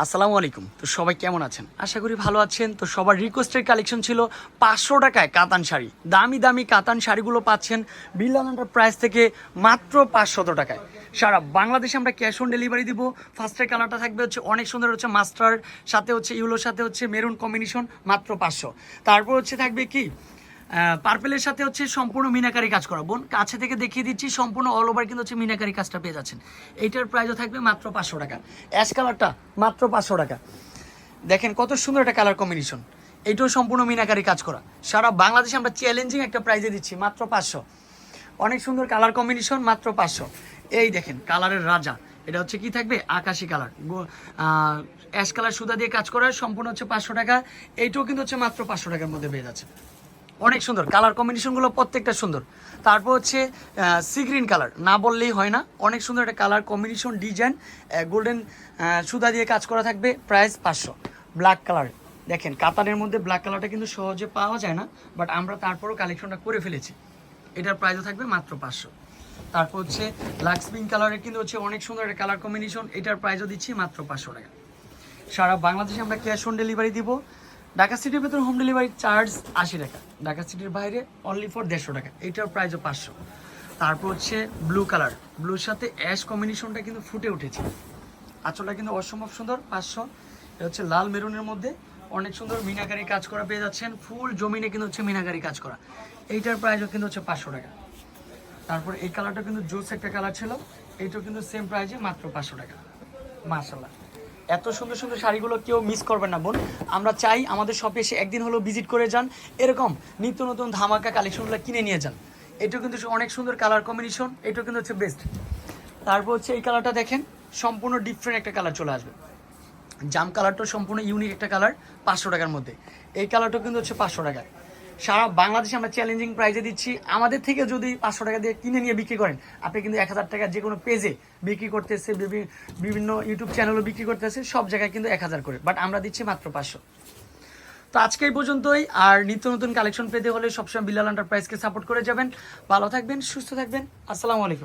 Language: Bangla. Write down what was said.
আসসালামু আলাইকুম। তো সবাই কেমন আছেন? আশা করি ভালো আছেন। তো সবার রিকোয়েস্টের কালেকশন ছিল পাঁচশো টাকায় কাতান শাড়ি। দামি দামি কাতান শাড়িগুলো পাচ্ছেন বিল্লাল প্রাইস থেকে মাত্র পাঁচশত টাকায়। সারা বাংলাদেশে আমরা ক্যাশ অন ডেলিভারি দিব। ফার্স্টের কালারটা থাকবে হচ্ছে অনেক সুন্দর হচ্ছে মাস্টার সাথে হচ্ছে ইউলোর সাথে হচ্ছে মেরুন কম্বিনেশন মাত্র পাঁচশো। তারপর হচ্ছে থাকবে কি? পার্পেলের সাথে হচ্ছে সম্পূর্ণ মিনাকারি কাজ করা। বোন, কাছে থেকে দেখিয়ে দিচ্ছি, সম্পূর্ণ অল ওভার কিন্তু হচ্ছে মিনাকারি কাজটা পেয়ে যাচ্ছেন। এইটার প্রাইসও থাকবে মাত্র পাঁচশো টাকা। অ্যাশ কালারটা মাত্র পাঁচশো টাকা। দেখেন কত সুন্দর একটা কালার কম্বিনেশন এইটাও সম্পূর্ণ মিনাকারি কাজ করা। সারা বাংলাদেশে আমরা চ্যালেঞ্জিং একটা প্রাইজে দিচ্ছি, মাত্র পাঁচশো। অনেক সুন্দর কালার কম্বিনেশন মাত্র পাঁচশো। এই দেখেন কালারের রাজা। এটা হচ্ছে কি থাকবে? আকাশি কালার অ্যাশ কালার সুতা দিয়ে কাজ করা, সম্পূর্ণ হচ্ছে পাঁচশো টাকা। এইটাও কিন্তু হচ্ছে মাত্র পাঁচশো টাকার মধ্যে পেয়ে যাচ্ছে অনেক সুন্দর। কালার কম্বিনেশনগুলো প্রত্যেকটা সুন্দর। তারপর হচ্ছে সি গ্রিন কালার না বললেই হয় না। অনেক সুন্দর একটা কালার কম্বিনেশন ডিজাইন গোল্ডেন সুতা দিয়ে কাজ করা থাকবে প্রাইস পাঁচশো। ব্ল্যাক কালার দেখেন, কাতারের মধ্যে ব্ল্যাক কালারটা কিন্তু সহজে পাওয়া যায় না বাট আমরা তারপরও কালেকশনটা করে ফেলেছি। এটার প্রাইসও থাকবে মাত্র পাঁচশো। তারপর হচ্ছে লাক্স পিঙ্ক কালারের কিন্তু হচ্ছে অনেক সুন্দর একটা কালার কম্বিনেশন এটার প্রাইসও দিচ্ছি মাত্র পাঁচশো টাকা। সারা বাংলাদেশে আমরা ক্যাশ অন ডেলিভারি দিব। ঢাকা সিটির ভেতর হোম ডেলিভারি চার্জ আশি টাকা। ঢাকা সিটির বাইরে অনলি ফর দেড়শো টাকা। এইটার প্রাইসও পাঁচশো। তারপর হচ্ছে ব্লু কালার ব্লুর সাথে অ্যাশ কম্বিনেশনটা কিন্তু ফুটে উঠেছে। আঁচলটা কিন্তু অসম্ভব সুন্দর, পাঁচশো। এটা হচ্ছে লাল মেরুনের মধ্যে। অনেক সুন্দর মিনাকারি কাজ করা পেয়ে যাচ্ছেন। ফুল জমিনে কিন্তু হচ্ছে মিনাকারি কাজ করা। এইটার প্রাইসও কিন্তু হচ্ছে পাঁচশো টাকা। তারপর এই কালারটা কিন্তু জোস একটা কালার ছিল। এইটাও কিন্তু সেম প্রাইসে মাত্র পাঁচশো টাকা। মাশাল্লাহ এত সুন্দর সুন্দর শাড়িগুলো কেউ মিস করবেন না, বোন। আমরা চাই আমাদের শপে এসে একদিন হলেও ভিজিট করে যান। এরকম নিত্য নতুন ধামাকা কালেকশনগুলো কিনে নিয়ে যান। এটাও কিন্তু অনেক সুন্দর কালার কম্বিনেশন এটাও কিন্তু হচ্ছে বেস্ট তারপর হচ্ছে এই কালারটা দেখেন, সম্পূর্ণ ডিফারেন্ট একটা কালার চলে আসবে। জাম কালারটা সম্পূর্ণ ইউনিক একটা কালার পাঁচশো টাকার মধ্যে। এই কালারটা কিন্তু হচ্ছে পাঁচশো টাকা সারা বাংলাদেশে আমরা চ্যালেঞ্জিং প্রাইজে দিচ্ছি। আমাদের থেকে যদি পাঁচশো টাকা দিয়ে কিনে নিয়ে বিক্রি করেন, আপনি কিন্তু এক হাজার টাকা যে কোনো পেজে বিক্রি করতেছে, বিভি- বিভিন্ন ইউটিউব চ্যানেলও বিক্রি করতেছে, সব জায়গায় কিন্তু এক হাজার করে। বাট আমরা দিচ্ছি মাত্র পাঁচশো। তো আজকে এই পর্যন্তই। আর নিত্য নতুন কালেকশন পেতে হলে সবসময় বিল্লাল এন্টারপ্রাইজকে সাপোর্ট করে যাবেন। ভালো থাকবেন, সুস্থ থাকবেন। আসসালামু আলাইকুম।